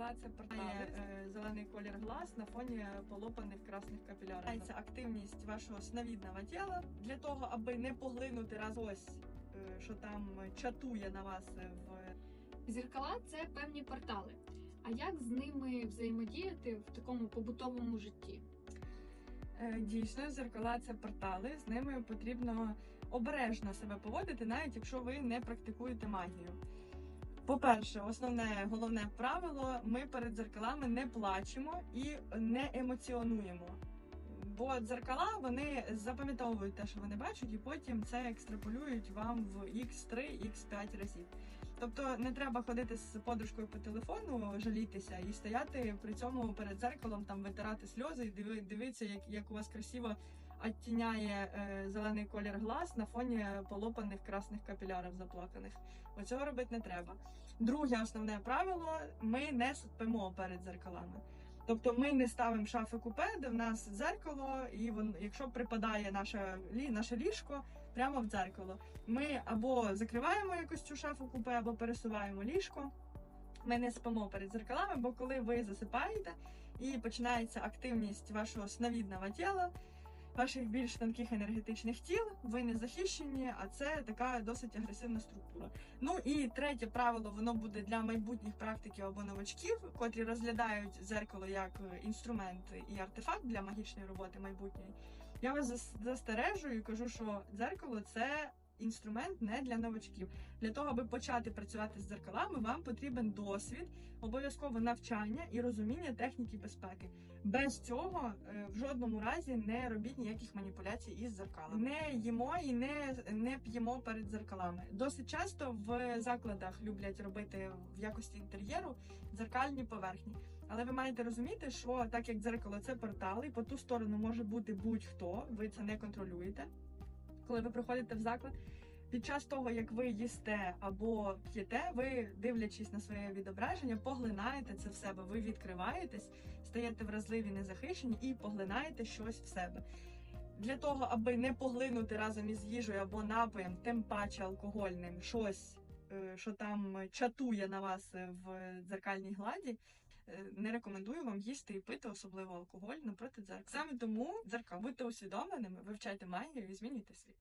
Зеркала це портали, е, зелений колір глаз на фоні полопаних красних капілярів. Це активність вашого сновідного тіла для того, аби не поглинути раз ось, е, що там чатує на вас в Зеркала це певні портали. А як з ними взаємодіяти в такому побутовому житті? Е, Дійсно, зеркала це портали. З ними потрібно обережно себе поводити, навіть якщо ви не практикуєте магію. По-перше, основне головне правило: ми перед дзеркалами не плачемо і не емоціонуємо. Бо дзеркала вони запам'ятовують те, що вони бачать, і потім це екстраполюють вам в x3, x5 разів. Тобто не треба ходити з подружкою по телефону, жалітися і стояти при цьому перед дзеркалом, там витирати сльози і диви- дивитися, як, як у вас красиво оттіняє е, зелений колір глаз на фоні полопаних красних капілярів заплаканих. Оцього робити не треба. Друге основне правило: ми не спимо перед дзеркалами. Тобто ми не ставимо шафи купе, де в нас дзеркало, і вон, якщо припадає наше, лі, наше ліжко прямо в дзеркало, ми або закриваємо якось цю шафу купе, або пересуваємо ліжко. Ми не спимо перед дзеркалами, бо коли ви засипаєте і починається активність вашого сновідного тіла, ваших більш тонких енергетичних тіл, ви не захищені, а це така досить агресивна структура. Ну і третє правило, воно буде для майбутніх практиків або новачків, котрі розглядають дзеркало як е, інструмент і артефакт для магічної роботи майбутньої. Я вас зас- застережую і кажу, що дзеркало це інструмент не для новачків. Для того, аби почати працювати з дзеркалами, вам потрібен досвід, обов'язково навчання і розуміння техніки безпеки. Без цього е, в жодному разі не робіть ніяких маніпуляцій із дзеркалами. Не їмо і не, не п'ємо перед дзеркалами. Досить часто в закладах люблять робити в якості інтер'єру дзеркальні поверхні. Але ви маєте розуміти, що так як дзеркало це портал, і по ту сторону може бути будь-хто, ви це не контролюєте. Коли ви приходите в заклад, під час того, як ви їсте або п'єте, ви, дивлячись на своє відображення, поглинаєте це в себе. Ви відкриваєтесь, стаєте вразливі, незахищені і поглинаєте щось в себе. Для того, аби не поглинути разом із їжею або напоєм, тим паче алкогольним, щось, е, що там чатує на вас е, в дзеркальній гладі, не рекомендую вам їсти і пити, особливо алкоголь напроти дзеркала. Саме тому дзеркал, будьте усвідомленими, вивчайте магію і змінюйте світ.